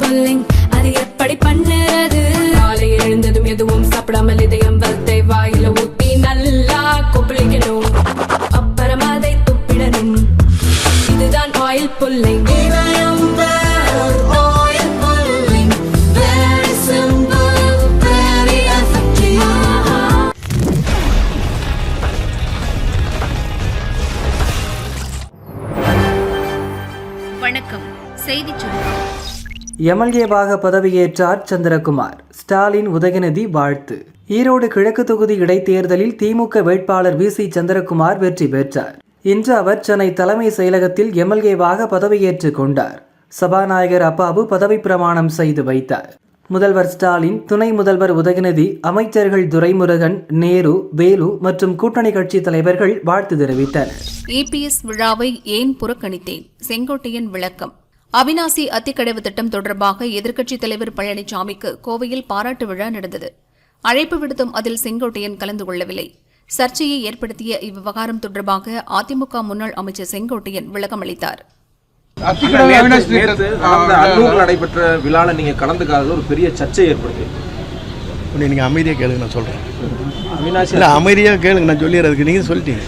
பல்லிங். அது எப்படி பண்ண எம்எல்ஏவாக பதவியேற்றார் சந்திரகுமார். ஸ்டாலின் உதயநிதி வாழ்த்து. ஈரோடு கிழக்கு தொகுதி இடைத்தேர்தலில் திமுக வேட்பாளர் வி சி சந்திரகுமார் வெற்றி பெற்றார். இன்று அவர் சென்னை தலைமை செயலகத்தில் எம்எல்ஏவாக பதவியேற்றுக் கொண்டார். சபாநாயகர் அப்பாவு பதவி பிரமாணம் செய்து வைத்தார். முதல்வர் ஸ்டாலின் துணை முதல்வர் உதயநிதி அமைச்சர்கள் துரைமுருகன் நேரு வேலு மற்றும் கூட்டணி கட்சி தலைவர்கள் வாழ்த்து தெரிவித்தனர். இபிஎஸ் விழாவை ஏன் புறக்கணித்தேன்? செங்கோட்டையன் விளக்கம். அவினாசி அத்திக்கடவு திட்டம் தொடர்பாக எதிர்க்கட்சித் தலைவர் பழனிசாமிக்கு கோவையில் பாராட்டு விழா நடந்தது. அழைப்பு விடுத்தும் அதில் செங்கோட்டையன் கலந்து கொள்ளவில்லை. சர்ச்சையை ஏற்படுத்திய இவ்விவகாரம் தொடர்பாக அதிமுக முன்னாள் அமைச்சர் செங்கோட்டையன் விளக்கமளித்தார் நடந்த அன்னூர் நடைபெற்ற விழால நீங்க கலந்துக்காதது ஒரு பெரிய சர்ச்சை ஏற்படுத்தி. உன்னை நீங்கள் அமைதியாக கேளுங்க நான் சொல்கிறேன் அவினாசி இல்லை அமைதியாக கேளுங்க நான் சொல்லிடுறதுக்கு நீங்கள் சொல்லிட்டீங்க.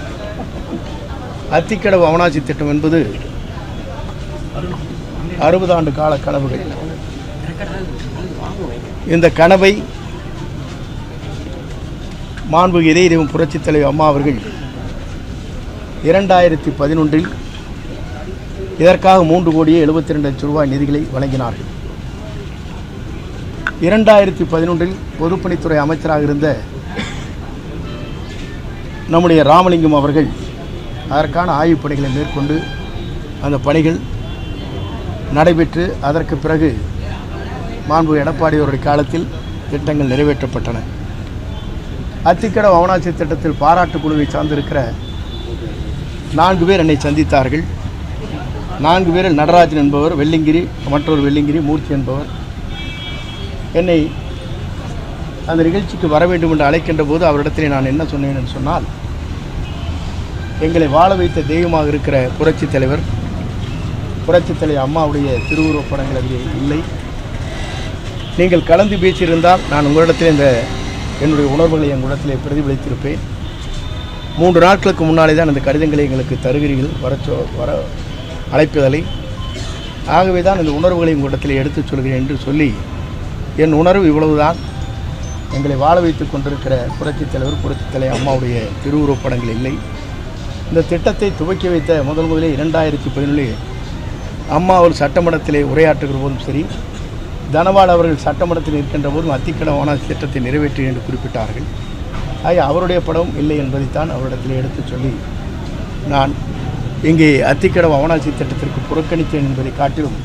அத்திக்கடவு அவனாசி திட்டம் என்பது அறுபது ஆண்டு கால கனவுகள். இந்த கனவை மாண்பு இதயம் புரட்சித் தலைவர் அம்மா அவர்கள் இரண்டாயிரத்தி பதினொன்றில் இதற்காக மூன்று கோடியே எழுபத்தி ரெண்டு லட்சம் ரூபாய் நிதிகளை வழங்கினார்கள். இரண்டாயிரத்தி பதினொன்றில் பொதுப்பணித்துறை அமைச்சராக இருந்த நம்முடைய ராமலிங்கம் அவர்கள் அதற்கான ஆய்வுப் பணிகளை மேற்கொண்டு அந்த பணிகள் நடைபெற்று அதற்கு பிறகு மாண்பு எடப்பாடி அவருடைய காலத்தில் திட்டங்கள் நிறைவேற்றப்பட்டன. அத்திக்கட வவனாட்சி திட்டத்தில் பாராட்டு குழுவை சார்ந்திருக்கிற நான்கு பேர் என்னை சந்தித்தார்கள். நான்கு பேரில் நடராஜன் என்பவர் வெள்ளிங்கிரி மற்றொரு வெள்ளிங்கிரி மூர்த்தி என்பவர். என்னை அந்த நிகழ்ச்சிக்கு வர வேண்டும் என்று அழைக்கின்ற போது அவரிடத்திலே நான் என்ன சொன்னேன் என்று சொன்னால் எங்களை வாழ வைத்த தெய்வமாக இருக்கிற புரட்சித் தலைவர் புரட்சித்தலை அம்மாவுடைய திருவுருவப் படங்கள் அங்கே இல்லை. நீங்கள் கலந்து பேசியிருந்தால் நான் உங்களிடத்தில் இந்த என்னுடைய உணர்வுகளை உங்களிடத்திலே பிரதிபலித்திருப்பேன். மூன்று நாட்களுக்கு முன்னாலே தான் இந்த கடிதங்களை எங்களுக்கு தருகிறீர்கள். வர சொ வர அழைப்பதலை ஆகவே தான் இந்த உணர்வுகளை உங்களிடத்தில் எடுத்துச் சொல்கிறேன் என்று சொல்லி என் உணர்வு இவ்வளவுதான். எங்களை வாழ வைத்துக் கொண்டிருக்கிற புரட்சித் தலைவர் புரட்சித் தலைவர் அம்மாவுடைய திருவுருவப் படங்கள் இல்லை. இந்த திட்டத்தை துவக்கி வைத்த முதல் முதலே இரண்டாயிரத்தி பதினொன்று அம்மா அவர் சட்டமன்றத்திலே உரையாற்றுகிற போதும் சரி தனவாள் அவர்கள் சட்டமன்றத்தில் இருக்கின்ற போதும் அத்திக்கடவான திட்டத்தை நிறைவேற்றி என்று குறிப்பிட்டார்கள். ஆக அவருடைய படம் இல்லை என்பதைத்தான் அவரிடத்தில் எடுத்துச் சொல்லி நான் இங்கே அத்திக்கடவு அவனாட்சி திட்டத்திற்கு புறக்கணித்தேன் என்பதை காட்டிலும்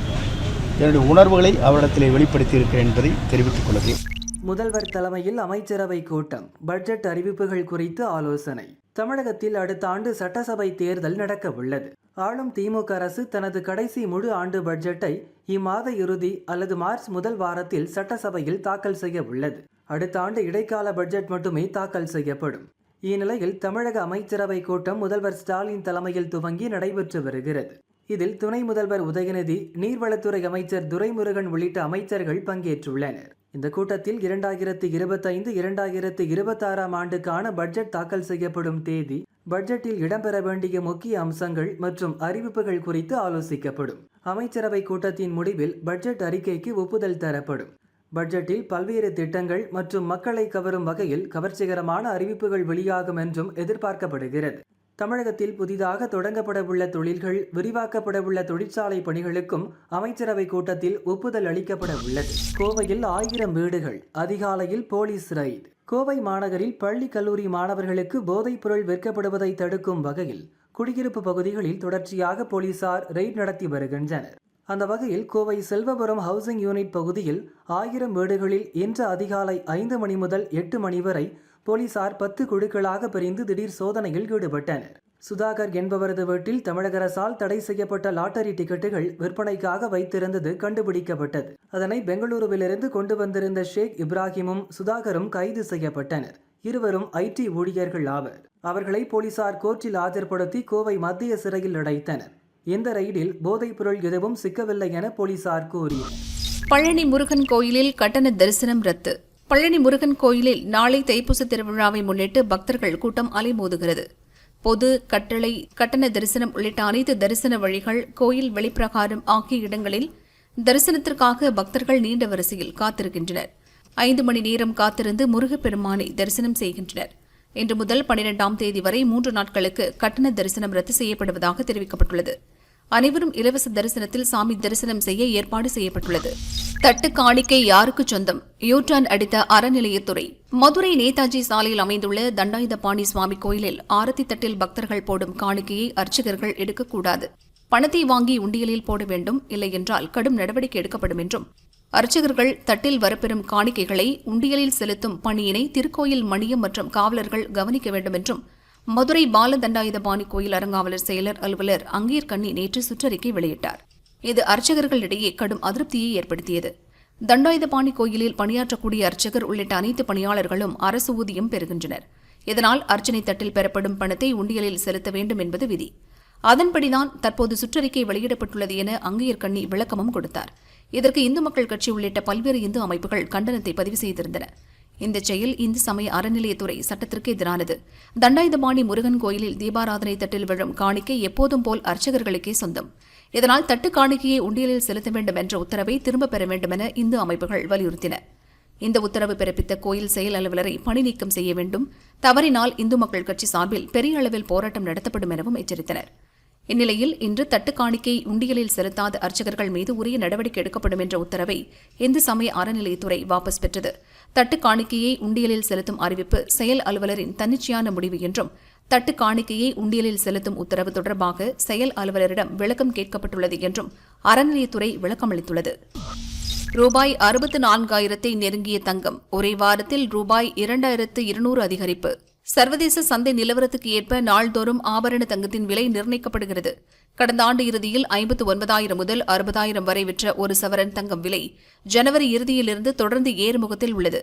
என்னுடைய உணர்வுகளை அவரிடத்திலே வெளிப்படுத்தி இருக்கிறேன் என்பதை தெரிவித்துக் கொள்கிறேன். முதல்வர் தலைமையில் அமைச்சரவை கூட்டம். பட்ஜெட் அறிவிப்புகள் குறித்து ஆலோசனை. தமிழகத்தில் அடுத்த ஆண்டு சட்டசபை தேர்தல் நடக்க உள்ளது ஆளும் திமுக அரசு தனது கடைசி முழு ஆண்டு பட்ஜெட்டை இம்மாத இறுதி அல்லது மார்ச் முதல் வாரத்தில் சட்டசபையில் தாக்கல் செய்ய உள்ளது அடுத்த ஆண்டு இடைக்கால பட்ஜெட் மட்டுமே தாக்கல் செய்யப்படும். இந்நிலையில் தமிழக அமைச்சரவை கூட்டம் முதல்வர் ஸ்டாலின் தலைமையில் துவங்கி நடைபெற்று வருகிறது. இதில் துணை முதல்வர் உதயநிதி நீர்வளத்துறை அமைச்சர் துரைமுருகன் உள்ளிட்ட அமைச்சர்கள் பங்கேற்றுள்ளனர். இந்த கூட்டத்தில் இரண்டாயிரத்து இருபத்தைந்து இரண்டாயிரத்து இருபத்தாறாம் ஆண்டுக்கான பட்ஜெட் தாக்கல் செய்யப்படும் தேதி பட்ஜெட்டில் இடம்பெற வேண்டிய முக்கிய அம்சங்கள் மற்றும் அறிவிப்புகள் குறித்து ஆலோசிக்கப்படும். அமைச்சரவை கூட்டத்தின் முடிவில் பட்ஜெட் அறிக்கைக்கு ஒப்புதல் தரப்படும். பட்ஜெட்டில் பல்வேறு திட்டங்கள் மற்றும் மக்களை கவரும் வகையில் கவர்ச்சிகரமான அறிவிப்புகள் வெளியாகும் என்றும் எதிர்பார்க்கப்படுகிறது. தமிழகத்தில் புதிதாக தொடங்கப்படவுள்ள தொழில்கள் விரிவாக்கப்படவுள்ள தொழிற்சாலை பணிகளுக்கும் அமைச்சரவை கூட்டத்தில் ஒப்புதல் அளிக்கப்பட உள்ளது. கோவையில் ஆயிரம் வீடுகள் அதிகாலையில் போலீஸ் ரைட் கோவை மாநகரில் பள்ளி கல்லூரி மாணவர்களுக்கு போதைப் பொருள் விற்கப்படுவதை தடுக்கும் வகையில் குடியிருப்பு பகுதிகளில் தொடர்ச்சியாக போலீசார் ரெய்ட் நடத்தி வருகின்றனர். அந்த வகையில் கோவை செல்வபுரம் ஹவுசிங் யூனிட் பகுதியில் ஆயிரம் வீடுகளில் இன்று அதிகாலை ஐந்து மணி முதல் எட்டு மணி வரை போலீசார் பத்து குழுக்களாக பிரிந்து திடீர் சோதனையில் ஈடுபட்டனர். சுதாகர் என்பவரது வீட்டில் தமிழக அரசால் தடை செய்யப்பட்ட லாட்டரி டிக்கெட்டுகள் விற்பனைக்காக வைத்திருந்தது கண்டுபிடிக்கப்பட்டது. அதனை பெங்களூருவிலிருந்து கொண்டு வந்திருந்த ஷேக் இப்ராஹிமும் சுதாகரும் கைது செய்யப்பட்டனர். இருவரும் ஐடி ஊழியர்கள் ஆவர். அவர்களை போலீசார் கோர்ட்டில் ஆஜர்படுத்தி கோவை மத்திய சிறையில் அடைத்தனர். இந்த ரெய்டில் போதைப் பொருள் எதுவும் சிக்கவில்லை என போலீசார் கூறினர் பழனி முருகன் கோயிலில் கட்டண தரிசனம் ரத்து. பழனி முருகன் கோயிலில் நாளை தைப்பூச திருவிழாவை முன்னிட்டு பக்தர்கள் கூட்டம் அலைமோதுகிறது. பொது கட்டளை கட்டண தரிசனம் உள்ளிட்ட அனைத்து தரிசன வழிகள் கோயில் வெளிப்பிரகாரம் ஆகிய இடங்களில் தரிசனத்திற்காக பக்தர்கள் நீண்ட வரிசையில் காத்திருக்கின்றனர். ஐந்து மணி நேரம் காத்திருந்து முருகப்பெருமானை தரிசனம் செய்கின்றனர். இன்று முதல் பனிரெண்டாம் தேதி வரை மூன்று நாட்களுக்கு கட்டண தரிசனம் ரத்து செய்யப்படுவதாக தெரிவிக்கப்பட்டுள்ளது. அனைவரும் இலவச தரிசனத்தில் சாமி தரிசனம் செய்ய ஏற்பாடு செய்யப்பட்டுள்ளது. தட்டு காணிக்கை யாருக்கு சொந்தம்? யூட்டான் அடித்த அறநிலையத்துறை. மதுரை நேதாஜி சாலையில் அமைந்துள்ள தண்டாயுதபாணி சுவாமி கோயிலில் ஆரத்தி தட்டில் பக்தர்கள் போடும் காணிக்கையை அர்ச்சகர்கள் எடுக்கக்கூடாது. பணத்தை வாங்கி உண்டியலில் போட வேண்டும். இல்லையென்றால் கடும் நடவடிக்கை எடுக்கப்படும் என்றும் அர்ச்சகர்கள் தட்டில் வரப்பெறும் காணிக்கைகளை உண்டியலில் செலுத்தும் பணியினை திருக்கோயில் மணியம் மற்றும் காவலர்கள் கவனிக்க வேண்டும் என்றும் மதுரை பாலதண்டாயுதபாணி கோயில் அறங்காவலர் செயலர் அலுவலர் அங்கீர் கண்ணி நேற்று சுற்றறிக்கை வெளியிட்டார். இது அர்ச்சகர்களிடையே கடும் அதிருப்தியை ஏற்படுத்தியது. தண்டாயுதபாணி கோயிலில் பணியாற்றக்கூடிய அர்ச்சகர் உள்ளிட்ட அனைத்து பணியாளர்களும் அரசு ஊதியம் பெறுகின்றனர். இதனால் அர்ச்சனை தட்டில் பெறப்படும் பணத்தை உண்டியலில் செலுத்த வேண்டும் என்பது விதி. அதன்படிதான் தற்போது சுற்றறிக்கை வெளியிடப்பட்டுள்ளது என அங்கீர் கண்ணி விளக்கமும் கொடுத்தார். இதற்கு இந்து மக்கள் கட்சி உள்ளிட்ட பல்வேறு இந்து அமைப்புகள் கண்டனத்தை பதிவு செய்திருந்தன. இந்த செயல் இந்து சமய அறநிலையத்துறை சட்டத்திற்கு எதிரானது. தண்டாயுதபாணி முருகன் கோயிலில் தீபாராதனை தட்டில் விழும் காணிக்கை எப்போதும் போல் அர்ச்சகர்களுக்கே சொந்தம். இதனால் தட்டு காணிக்கையை உண்டியலில் செலுத்த வேண்டும் என்ற உத்தரவை திரும்பப் பெற வேண்டுமென இந்து அமைப்புகள் வலியுறுத்தின. இந்த உத்தரவு பிறப்பித்த கோயில் செயல் அலுவலரை பணி நீக்கம் செய்ய வேண்டும். தவறினால் இந்து மக்கள் கட்சி சார்பில் பெரிய அளவில் போராட்டம் நடத்தப்படும் எனவும் எச்சரித்தனர். இந்நிலையில் இன்று தட்டு காணிக்கை உண்டியலில் செலுத்தாத அர்ச்சகர்கள் மீது உரிய நடவடிக்கை எடுக்கப்படும் என்ற உத்தரவை இந்து சமய அறநிலையத்துறை வாபஸ் பெற்றது. தட்டு காணிக்கையை உண்டியலில் செலுத்தும் அறிவிப்பு செயல் அலுவலரின் தன்னிச்சையான முடிவு என்றும் தட்டு காணிக்கையை உண்டியலில் செலுத்தும் உத்தரவு தொடர்பாக செயல் அலுவலரிடம் விளக்கம் கேட்கப்பட்டுள்ளது என்றும் அறநிலையத்துறை விளக்கமளித்துள்ளது. ரூபாய் அறுபத்து நான்காயிரத்தை நெருங்கிய தங்கம் ஒரே வாரத்தில் ரூபாய் இரண்டாயிரத்து இருநூறு அதிகரிப்பு. சர்வதேச சந்தை நிலவரத்துக்கு ஏற்ப நாள்தோறும் ஆபரண தங்கத்தின் விலை நிர்ணயிக்கப்படுகிறது. கடந்த ஆண்டு இறுதியில் ஐம்பத்து ஒன்பதாயிரம் முதல் அறுபதாயிரம் வரை விற்ற ஒரு சவரன் தங்கம் விலை ஜனவரி இறுதியிலிருந்து தொடர்ந்து ஏறுமுகத்தில் உள்ளது.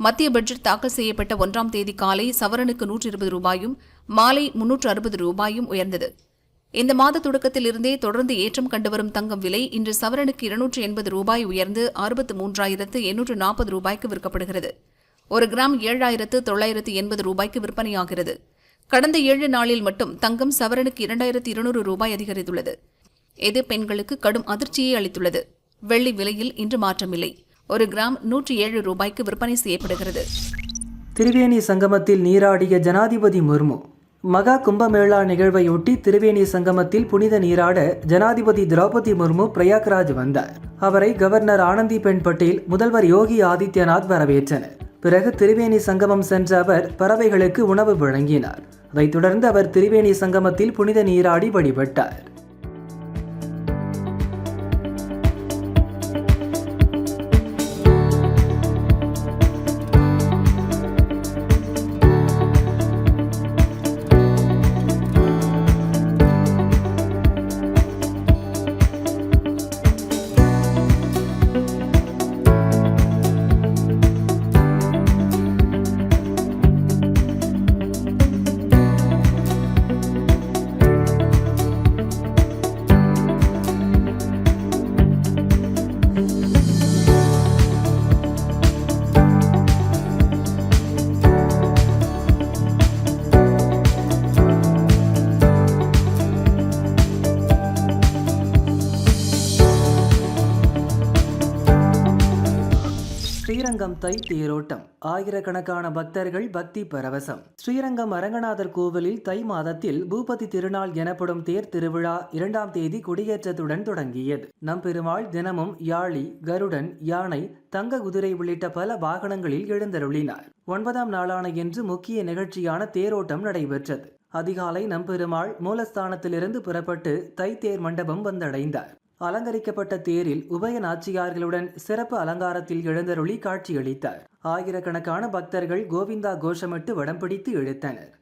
மத்திய பட்ஜெட் தாக்கல் செய்யப்பட்ட ஒன்றாம் தேதி காலை சவரனுக்கு நூற்று இருபது ரூபாயும் மாலை முன்னூற்று அறுபது ரூபாயும் உயர்ந்தது. இந்த மாத தொடக்கத்திலிருந்தே தொடர்ந்து ஏற்றம் கண்டுவரும் தங்கம் விலை இன்று சவரனுக்கு இருநூற்று எண்பது ரூபாய் உயர்ந்து அறுபத்து மூன்றாயிரத்து எண்ணூற்று நாற்பது ரூபாய்க்கு விற்கப்படுகிறது. ஒரு கிராம் ஏழாயிரத்து தொள்ளாயிரத்து எண்பது ரூபாய்க்கு விற்பனையாகிறது. கடந்த ஏழு நாளில் மட்டும் தங்கம் சவரனுக்கு இரண்டாயிரத்து இருநூறு ரூபாய் அதிகரித்துள்ளது. இது பெண்களுக்கு கடும் அதிர்ச்சியை அளித்துள்ளது. வெள்ளி விலையில் இன்று மாற்றமில்லை. ஒரு கிராம் நூற்றி ஏழு ரூபாய்க்கு விற்பனை செய்யப்படுகிறது. திரிவேணி சங்கமத்தில் நீராடிய ஜனாதிபதி முர்மு மகா கும்பமேளா நிகழ்வையொட்டி திரிவேணி சங்கமத்தில் புனித நீராட ஜனாதிபதி திரௌபதி முர்மு பிரயாக்ராஜ் வந்தார். அவரை கவர்னர் ஆனந்திபென் பட்டேல் முதல்வர் யோகி ஆதித்யநாத் வரவேற்றனர். பிறகு திரிவேணி சங்கமம் சென்ற அவர் பறவைகளுக்கு உணவு வழங்கினார். அதைத் தொடர்ந்து அவர் திரிவேணி சங்கமத்தில் புனித நீராடி வழிபட்டார். ஸ்ரீரங்கம் தை தேரோட்டம். ஆயிரக்கணக்கான பக்தர்கள் பக்தி பரவசம். ஸ்ரீரங்கம் அரங்கநாதர் கோவிலில் தை மாதத்தில் பூபதி திருநாள் எனப்படும் தேர் திருவிழா இரண்டாம் தேதி கொடியேற்றத்துடன் தொடங்கியது. நம்பெருமாள் தினமும் யாழி கருடன் யானை தங்க குதிரை உள்ளிட்ட பல வாகனங்களில் எழுந்தருளினார். ஒன்பதாம் நாளான இன்று முக்கிய நிகழ்ச்சியான தேரோட்டம் நடைபெற்றது. அதிகாலை நம்பெருமாள் மூலஸ்தானத்திலிருந்து புறப்பட்டு தைத்தேர் மண்டபம் வந்தடைந்தார். அலங்கரிக்கப்பட்ட தேரில் உபய நாச்சியார்களுடன் சிறப்பு அலங்காரத்தில் எழுந்தருளி காட்சியளித்தார். ஆயிரக்கணக்கான பக்தர்கள் கோவிந்தா கோஷமிட்டு வடம் பிடித்து இழுத்தனர்.